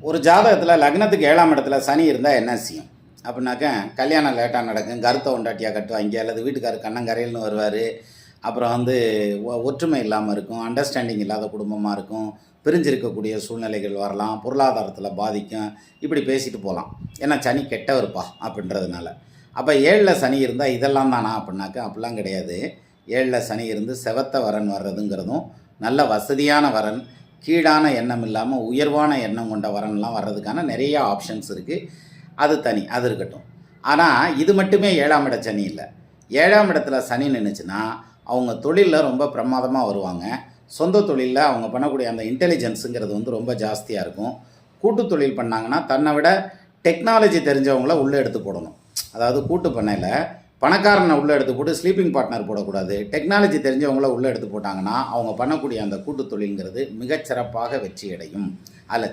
ஒரு ஜாதகத்தில் லக்னத்துக்கு ஏழாம் இடத்துல சனி இருந்தால் என்ன செய்யும்? அப்படின்னாக்க கல்யாணம் லேட்டாக நடக்கும் கருத்தை ஒண்டாட்டியாக கட்டுவாங்க. அல்லது வீட்டுக்காரர் கண்ணங்கரையில்னு வருவார். அப்புறம் வந்து ஒ- ஒற்றுமை இல்லாமல் இருக்கும் அண்டர்ஸ்டாண்டிங் இல்லாத குடும்பமாக இருக்கும் பிரிஞ்சிருக்கக்கூடிய சூழ்நிலைகள் வரலாம் பொருளாதாரத்தில் பாதிக்கும். இப்படி பேசிட்டு போகலாம் ஏன்னா சனி கெட்டவருப்பா அப்படின்றதுனால. அப்போ ஏழில் சனி இருந்தால் இதெல்லாம் தானா அப்படின்னாக்க அப்படிலாம் கிடையாது. ஏழில் சனி இருந்து செவத்த வரன் வர்றதுங்கிறதும் நல்ல வசதியான வரன். கீழான எண்ணம் இல்லாமல் உயர்வான எண்ணம் கொண்ட வரன்லாம் வர்றதுக்கான நிறைய ஆப்ஷன்ஸ் இருக்குது அது தனி அது இருக்கட்டும். ஆனால் இது மட்டுமே ஏழாம் இட சனி இல்லை. ஏழாம் இடத்துல சனி நின்றுச்சுன்னா அவங்க தொழிலில் ரொம்ப பிரமாதமாக வருவாங்க. சொந்த தொழிலில் அவங்க பண்ணக்கூடிய அந்த இன்டெலிஜென்ஸுங்கிறது வந்து ரொம்ப ஜாஸ்தியாக இருக்கும். கூட்டு தொழில் பண்ணாங்கன்னா தன்னை விட டெக்னாலஜி தெரிஞ்சவங்கள உள்ளே எடுத்து போடணும். அதாவது கூட்டு பண்ணையில் பணக்காரனை உள்ளே எடுத்து போட்டு ஸ்லீப்பிங் பார்ட்னர் போடக்கூடாது. டெக்னாலஜி தெரிஞ்சவங்கள உள்ளே எடுத்து போட்டாங்கன்னா அவங்க பண்ணக்கூடிய அந்த கூட்டு தொழிலுங்கிறது மிகச்சிறப்பாக வெற்றி அடையும் அதில்